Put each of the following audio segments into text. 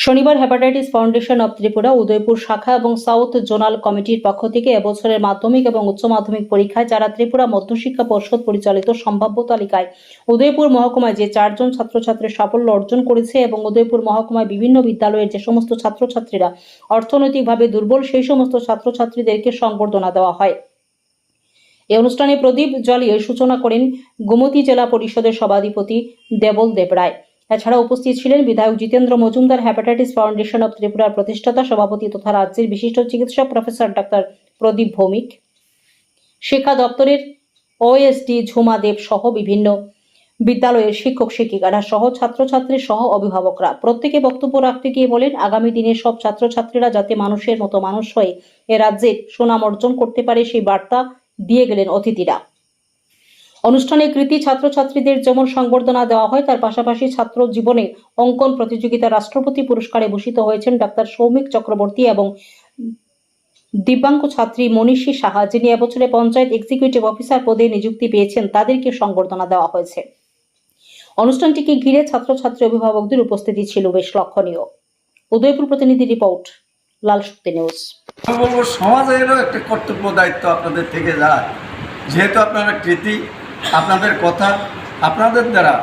শনিবার hepatitis foundation of Tripura Udaipur শাখা এবং সাউথ জোনাল কমিটির পক্ষ থেকে এবছরের মাধ্যমিক এবং উচ্চ মাধ্যমিক পরীক্ষায় যারা ত্রিপুরা মধ্যশিক্ষা পর্ষদ পরিচালিত সম্ভাব্য তালিকায় উদয়পুর মহকুমায় যে চারজন ছাত্রছাত্রীর সাফল্য অর্জন করেছে এবং উদয়পুর মহকুমায় বিভিন্ন বিদ্যালয়ের যে সমস্ত ছাত্রছাত্রীরা অর্থনৈতিকভাবে দুর্বল, সেই সমস্ত ছাত্রছাত্রীদেরকে সংবর্ধনা দেওয়া হয়। এই অনুষ্ঠানে প্রদীপ জ্বালিয়ে সূচনা করেন গোমতী জেলা পরিষদের সভাধিপতি দেবল দেবরায়। এছাড়া উপস্থিত ছিলেন বিধায়ক Jitendra Majumdar hepatitis foundation of ত্রিপুরার প্রতিষ্ঠাতা সভাপতি তথা রাজ্যের বিশিষ্ট চিকিৎসক প্রফেসর ডাক্তার প্রদীপ ভৌমিক, শিক্ষা দপ্তরের ওএসডি ঝুমা দেব সহ বিভিন্ন বিদ্যালয়ের শিক্ষক শিক্ষিকারা সহ ছাত্রছাত্রী সহ অভিভাবকরা। প্রত্যেকে বক্তব্য রাখতে গিয়ে বলেন, আগামী দিনে সব ছাত্রছাত্রীরা যাতে মানুষের মতো মানুষ হয়ে এ রাজ্যের সুনাম অর্জন করতে পারে সেই বার্তা দিয়ে গেলেন অতিথিরা। অনুষ্ঠানে কৃতি ছাত্রছাত্রীদের যেমন সংবর্ধনা দেওয়া হয়, তার পাশাপাশি ছাত্র জীবনে অঙ্কন প্রতিযোগিতা রাষ্ট্রপতি পুরস্কারে ভূষিত হয়েছেন ডাক্তার সৌমিক চক্রবর্তী এবং দিব্যাঙ্গ ছাত্রী মনীষী সাহা, যিনি এবছরে পঞ্চায়েত এক্সিকিউটিভ অফিসার পদে নিযুক্তি পেয়েছেন, তাদেরকে সংবর্ধনা দেওয়া হয়েছে। অনুষ্ঠানটিকে ঘিরে ছাত্রছাত্রী অভিভাবকদের উপস্থিতি ছিল বেশ লক্ষণীয়। উদয়পুর প্রতিনিধি রিপোর্ট লাল শক্তি নিউজ সমাজেরও একটা কর্তব্য দায়িত্ব আপনাদের থেকে যায়। যেহেতু আপনারা কৃতি আপনাদের কথা, আপনাদের দ্বারা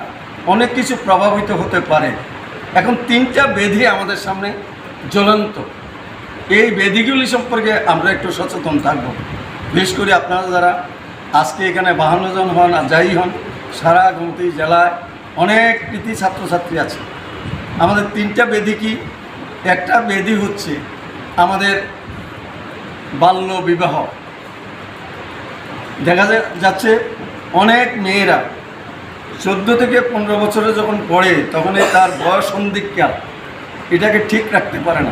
অনেক কিছু প্রভাবিত হতে পারে। এখন তিনটা বেধি আমাদের সামনে জ্বলন্ত। এই বেধিগুলি সম্পর্কে আমরা একটু সচেতন থাকব। বিশেষ করে আপনারা যারা আজকে এখানে বাহান্ন জন হন আর যাই হন, সারা গোমতী জেলায় অনেক কৃতি ছাত্রছাত্রী আছে। আমাদের তিনটা বেধি কি? একটা বেধি হচ্ছে আমাদের বাল্য বিবাহ। দেখা যাচ্ছে অনেক মেয়েরা চোদ্দ থেকে পনেরো বছরে যখন পড়ে, তখন তার বয়স সন্ধিকাল এটাকে ঠিক রাখতে পারে না।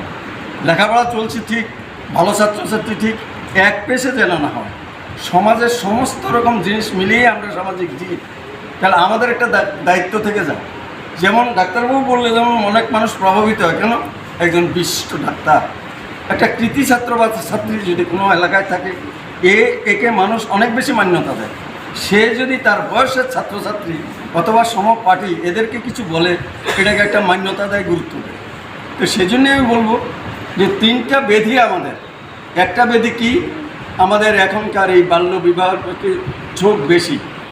লেখাপড়া চলছে ঠিক, ভালো ছাত্রছাত্রী ঠিক, এক পেশে যেন না হয়। সমাজের সমস্ত রকম জিনিস মিলিয়ে আমরা সামাজিক জীব। তাহলে আমাদের একটা দায়িত্ব থেকে যায়। যেমন ডাক্তারবাবু বললে যেমন অনেক মানুষ প্রভাবিত হয়। কেন? একজন বিশিষ্ট ডাক্তার। একটা কৃতি ছাত্র বা ছাত্রী যদি কোনো এলাকায় থাকে, এ একে মানুষ অনেক বেশি মান্যতা দেয়। সে যদি তার বয়সের ছাত্রছাত্রী অথবা সমপাঠী এদেরকে কিছু বলে, এটাকে একটা মান্যতা দেয় গুরুত্ব দেয়। তো সেজন্যে আমি বলব যে তিনটা বেধি আমাদের। একটা বেধি কি? আমাদের এখনকার এই বাল্য বিবাহকে ঝোঁক বেশি।